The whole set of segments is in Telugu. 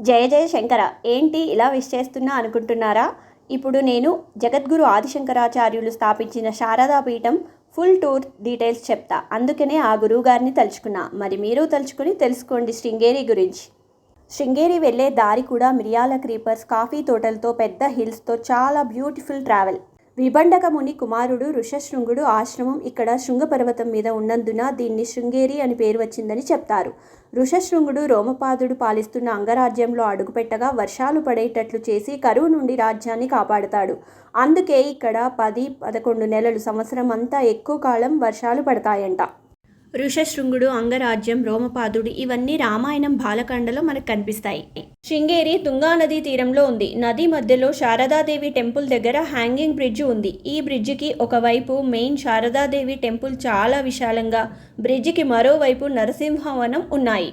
జయ జయ శంకర ఏంటి ఇలా విష్ చేస్తున్నా అనుకుంటున్నారా? ఇప్పుడు నేను జగద్గురు ఆదిశంకరాచార్యులు స్థాపించిన శారదా పీఠం ఫుల్ టూర్ డీటెయిల్స్ చెప్తా. అందుకనే ఆ గురువు గారిని తలుచుకున్నా. మరి మీరు తలుచుకుని తెలుసుకోండి శృంగేరి గురించి. శృంగేరి వెళ్ళే దారి కూడా మిరియాల క్రీపర్స్ కాఫీ తోటలతో పెద్ద హిల్స్తో చాలా బ్యూటిఫుల్ ట్రావెల్ విభండకముని కుమారుడు ఋషశృంగుడు ఆశ్రమం ఇక్కడ శృంగపర్వతం మీద ఉన్నందున దీన్ని శృంగేరి అని పేరు వచ్చిందని చెప్తారు. ఋషశృంగుడు రోమపాదుడు పాలిస్తున్న అంగరాజ్యంలో అడుగుపెట్టగా వర్షాలు పడేటట్లు చేసి కరువు నుండి రాజ్యాన్ని కాపాడుతాడు. అందుకే ఇక్కడ పది పదకొండు నెలలు సంవత్సరం అంతా ఎక్కువ కాలం వర్షాలు పడతాయంట. ఋషశృంగుడు అంగరాజ్యం రోమపాదుడు ఇవన్నీ రామాయణం బాలకాండలో మనకు కనిపిస్తాయి. శృంగేరి తుంగా నదీ తీరంలో ఉంది. నది మధ్యలో శారదాదేవి టెంపుల్ దగ్గర హ్యాంగింగ్ బ్రిడ్జ్ ఉంది. ఈ బ్రిడ్జికి ఒకవైపు మెయిన్ శారదాదేవి టెంపుల్ చాలా విశాలంగా బ్రిడ్జికి మరోవైపు నరసింహవనం ఉన్నాయి.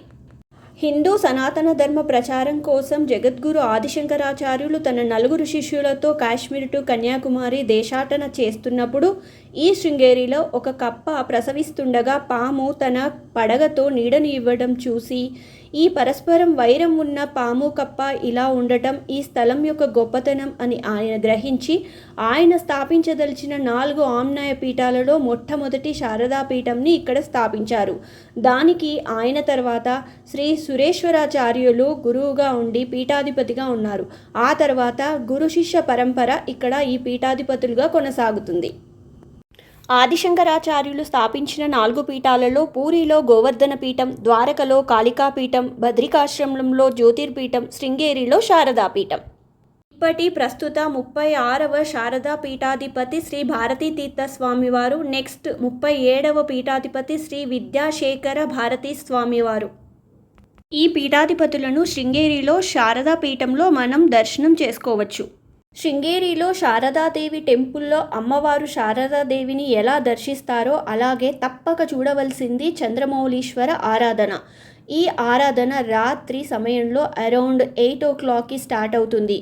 హిందూ సనాతన ధర్మ ప్రచారం కోసం జగద్గురు ఆదిశంకరాచార్యులు తన నలుగురు శిష్యులతో కాశ్మీర్ టు కన్యాకుమారి దేశాటన చేస్తున్నప్పుడు ఈ శృంగేరిలో ఒక కప్ప ప్రసవిస్తుండగా పాము తన పడగతో నీడని ఇవ్వడం చూసి ఈ పరస్పరం వైరం ఉన్న పాము కప్ప ఇలా ఉండటం ఈ స్థలం యొక్క గొప్పతనం అని ఆయన గ్రహించి ఆయన స్థాపించదలిచిన నాలుగు ఆమ్నాయ పీఠాలలో మొట్టమొదటి శారదా పీఠంని ఇక్కడ స్థాపించారు. దానికి ఆయన తర్వాత శ్రీ సురేశ్వరాచార్యులు గురువుగా ఉండి పీఠాధిపతిగా ఉన్నారు. ఆ తర్వాత గురు శిష్య పరంపర ఇక్కడ ఈ పీఠాధిపతులుగా కొనసాగుతుంది. ఆదిశంకరాచార్యులు స్థాపించిన నాలుగు పీఠాలలో పూరిలో గోవర్ధన పీఠం ద్వారకలో కాళికాపీఠం భద్రికాశ్రమంలో జ్యోతిర్పీఠం శృంగేరిలో శారదా పీఠం ఇప్పటి ప్రస్తుత ముప్పై ఆరవ శారదా పీఠాధిపతి శ్రీ భారతీతీర్థ స్వామివారు నెక్స్ట్ ముప్పై ఏడవ పీఠాధిపతి శ్రీ విద్యాశేఖర భారతీ స్వామివారు ఈ పీఠాధిపతులను శృంగేరిలో శారదా పీఠంలో మనం దర్శనం చేసుకోవచ్చు. శృంగేరిలో శారదాదేవి టెంపుల్లో అమ్మవారు శారదాదేవిని ఎలా దర్శిస్తారో అలాగే తప్పక చూడవలసింది చంద్రమౌళీశ్వర ఆరాధన. ఈ ఆరాధన రాత్రి సమయంలో అరౌండ్ ఎయిట్ ఓ క్లాక్కి స్టార్ట్ అవుతుంది.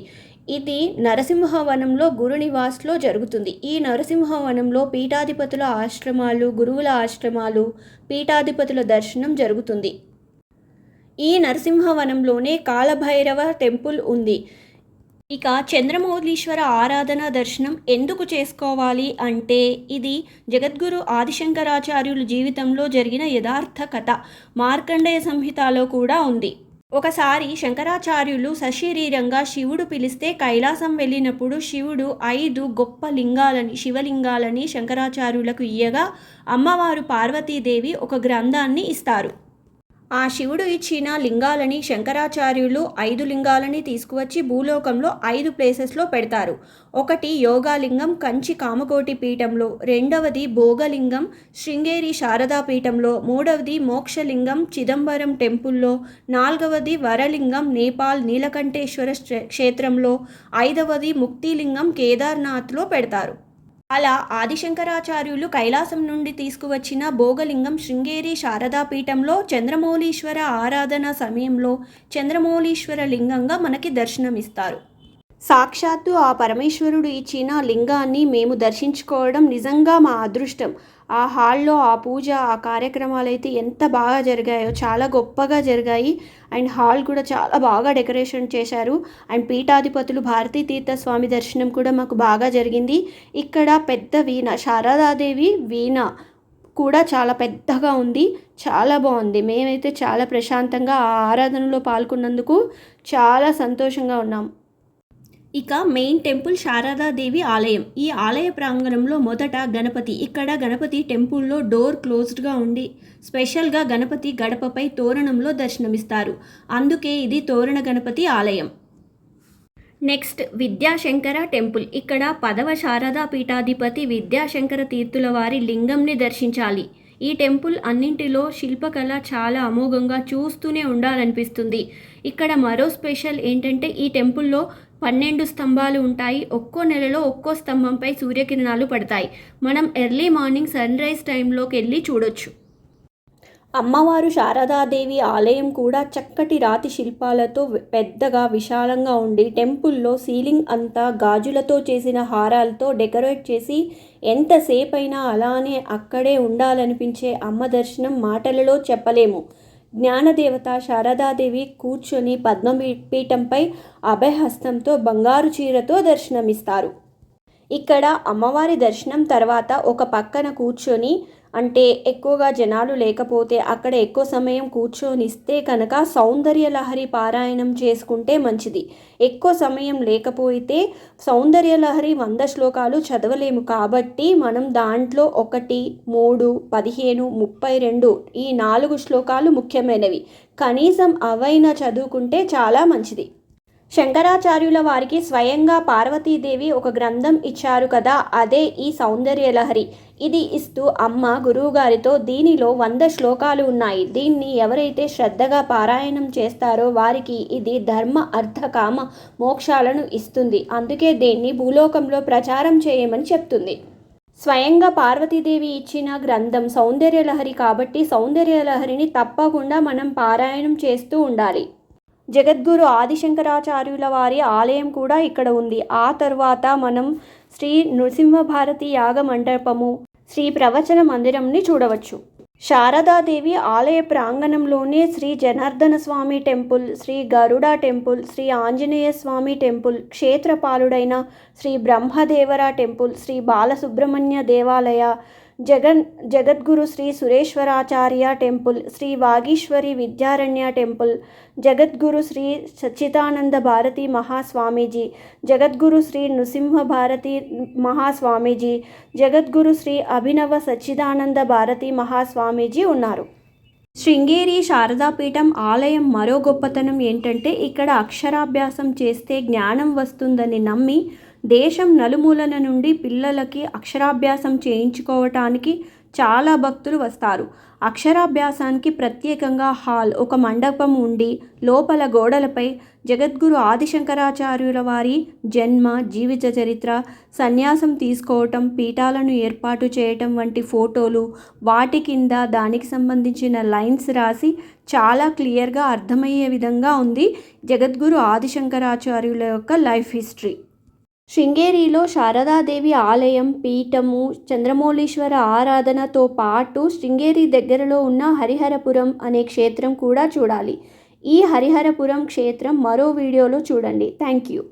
ఇది నరసింహవనంలో గురునివాస్లో జరుగుతుంది. ఈ నరసింహవనంలో పీఠాధిపతుల ఆశ్రమాలు గురువుల ఆశ్రమాలు పీఠాధిపతుల దర్శనం జరుగుతుంది. ఈ నరసింహవనంలోనే కాలభైరవ టెంపుల్ ఉంది. ఇక చంద్రమౌళీశ్వర ఆరాధన దర్శనం ఎందుకు చేసుకోవాలి అంటే ఇది జగద్గురు ఆదిశంకరాచార్యుల జీవితంలో జరిగిన యథార్థ కథ. మార్కండేయ సంహితలో కూడా ఉంది. ఒకసారి శంకరాచార్యులు సశరీరంగా శివుడు పిలిస్తే కైలాసం వెళ్ళినప్పుడు శివుడు ఐదు గొప్ప లింగాలని శివలింగాలని శంకరాచార్యులకు ఇయ్యగా అమ్మవారు పార్వతీదేవి ఒక గ్రంథాన్ని ఇస్తారు. ఆ శివుడు ఇచ్చిన లింగాలని శంకరాచార్యులు ఐదు లింగాలని తీసుకువచ్చి భూలోకంలో ఐదు ప్లేసెస్లో పెడతారు. ఒకటి యోగాలింగం కంచి కామకోటి పీఠంలో. రెండవది భోగలింగం శృంగేరి శారదా పీఠంలో. మూడవది మోక్షలింగం చిదంబరం టెంపుల్లో. నాలుగవది వరలింగం నేపాల్ నీలకంఠేశ్వర క్షేత్రంలో. ఐదవది ముక్తిలింగం కేదార్నాథ్లో పెడతారు. అలా ఆదిశంకరాచార్యులు కైలాసం నుండి తీసుకువచ్చిన భోగలింగం శృంగేరి శారదాపీఠంలో చంద్రమౌళీశ్వర ఆరాధన సమయంలో చంద్రమౌళీశ్వర లింగంగా మనకి దర్శనమిస్తారు. సాక్షాత్తు ఆ పరమేశ్వరుడు ఇచ్చిన లింగాన్ని మేము దర్శించుకోవడం నిజంగా మా అదృష్టం. ఆ హాల్లో ఆ పూజ ఆ కార్యక్రమాలు అయితే ఎంత బాగా జరిగాయో చాలా గొప్పగా జరిగాయి. అండ్ హాల్ కూడా చాలా బాగా డెకరేషన్ చేశారు. అండ్ పీఠాధిపతులు భారతీ తీర్థ స్వామి దర్శనం కూడా మాకు బాగా జరిగింది. ఇక్కడ పెద్ద వీణ శారదాదేవి వీణ కూడా చాలా పెద్దగా ఉంది. చాలా బాగుంది. మేమైతే చాలా ప్రశాంతంగా ఆ ఆరాధనలో పాల్గొన్నందుకు చాలా సంతోషంగా ఉన్నాం. ఇక మెయిన్ టెంపుల్ శారదాదేవి ఆలయం. ఈ ఆలయ ప్రాంగణంలో మొదట గణపతి ఇక్కడ గణపతి టెంపుల్లో డోర్ క్లోజ్డ్గా ఉండి స్పెషల్గా గణపతి గడపపై తోరణంలో దర్శనమిస్తారు. అందుకే ఇది తోరణ గణపతి ఆలయం. Next Vidyashankara temple. ఇక్కడ పదవ శారదా పీఠాధిపతి విద్యాశంకర తీర్థుల వారి లింగంని దర్శించాలి. ఈ టెంపుల్ అన్నింటిలో శిల్పకళ చాలా అమోఘంగా చూస్తూనే ఉండాలనిపిస్తుంది. ఇక్కడ మరో స్పెషల్ ఏంటంటే ఈ టెంపుల్లో పన్నెండు స్తంభాలు ఉంటాయి. ఒక్కో నెలలో ఒక్కో స్తంభంపై సూర్యకిరణాలు పడతాయి. మనం ఎర్లీ మార్నింగ్ సన్ రైజ్ టైంలోకి వెళ్ళి చూడొచ్చు. అమ్మవారు శారదాదేవి ఆలయం కూడా చక్కటి రాతి శిల్పాలతో పెద్దగా విశాలంగా ఉండి టెంపుల్లో సీలింగ్ అంతా గాజులతో చేసిన హారాలతో డెకరేట్ చేసి ఎంతసేపైనా అలానే అక్కడే ఉండాలనిపించే అమ్మ దర్శనం మాటలలో చెప్పలేము. జ్ఞానదేవత శారదాదేవి కూర్చొని పద్మపీఠంపై అభయహస్తంతో బంగారు చీరతో దర్శనమిస్తారు. ఇక్కడ అమ్మవారి దర్శనం తర్వాత ఒక పక్కన కూర్చొని అంటే ఎక్కువగా జనాలు లేకపోతే అక్కడ ఎక్కువ సమయం కూర్చొనిస్తే కనుక సౌందర్య లహరి పారాయణం చేసుకుంటే మంచిది. ఎక్కువ సమయం లేకపోతే సౌందర్య లహరి వంద శ్లోకాలు చదవలేము కాబట్టి మనం దాంట్లో ఒకటి మూడు పదిహేను ముప్పై రెండు ఈ నాలుగు శ్లోకాలు ముఖ్యమైనవి. కనీసం అవైనా చదువుకుంటే చాలా మంచిది. శంకరాచార్యుల వారికి స్వయంగా పార్వతీదేవి ఒక గ్రంథం ఇచ్చారు కదా అదే ఈ సౌందర్యలహరి ఇది ఇస్తూ అమ్మ గురువుగారితో దీనిలో వంద శ్లోకాలు ఉన్నాయి. దీన్ని ఎవరైతే శ్రద్ధగా పారాయణం చేస్తారో వారికి ఇది ధర్మ అర్థ కామ మోక్షాలను ఇస్తుంది. అందుకే దీన్ని భూలోకంలో ప్రచారం చేయమని చెప్తుంది. స్వయంగా పార్వతీదేవి ఇచ్చిన గ్రంథం సౌందర్యలహరి కాబట్టి సౌందర్యలహరిని తప్పకుండా మనం పారాయణం చేస్తూ ఉండాలి. జగద్గురు ఆదిశంకరాచార్యుల వారి ఆలయం కూడా ఇక్కడ ఉంది. ఆ తర్వాత మనం శ్రీ నృసింహభారతి యాగ మండపము శ్రీ ప్రవచన మందిరంని చూడవచ్చు. శారదాదేవి ఆలయ ప్రాంగణంలోనే Shri Janardana Swami temple Shri Garuda temple Shri Anjaneya Swami temple క్షేత్రపాలుడైన Shri Brahmadevara temple Shri Balasubrahmanya దేవాలయ జగన్ జగద్గురు శ్రీ సురేశ్వరాచార్య టెంపుల్ శ్రీ వాగీశ్వరి విద్యారణ్య టెంపుల్ జగద్గురు శ్రీ సచ్చిదానంద భారతి మహాస్వామీజీ జగద్గురు శ్రీ నృసింహ భారతి మహాస్వామీజీ జగద్గురు శ్రీ అభినవ సచ్చిదానంద భారతి మహాస్వామీజీ ఉన్నారు. శృంగేరి శారదాపీఠం ఆలయం మరో గొప్పతనం ఏంటంటే ఇక్కడ అక్షరాభ్యాసం చేస్తే జ్ఞానం వస్తుందని నమ్మి దేశం నలుమూలన నుండి పిల్లలకి అక్షరాభ్యాసం చేయించుకోవటానికి చాలా భక్తులు వస్తారు. అక్షరాభ్యాసానికి ప్రత్యేకంగా హాల్ ఒక మండపం ఉండి లోపల గోడలపై జగద్గురు ఆదిశంకరాచార్యుల వారి జన్మ జీవిత చరిత్ర సన్యాసం తీసుకోవటం పీఠాలను ఏర్పాటు చేయటం వంటి ఫోటోలు వాటి కింద దానికి సంబంధించిన లైన్స్ రాసి చాలా క్లియర్గా అర్థమయ్యే విధంగా ఉంది జగద్గురు ఆదిశంకరాచార్యుల యొక్క లైఫ్ హిస్టరీ. శృంగేరిలో శారదాదేవి ఆలయం పీఠము చంద్రమౌళీశ్వర ఆరాధనతో పాటు శృంగేరి దగ్గరలో ఉన్న హరిహరపురం అనే క్షేత్రం కూడా చూడాలి. ఈ హరిహరపురం క్షేత్రం మరో వీడియోలో చూడండి. Thank you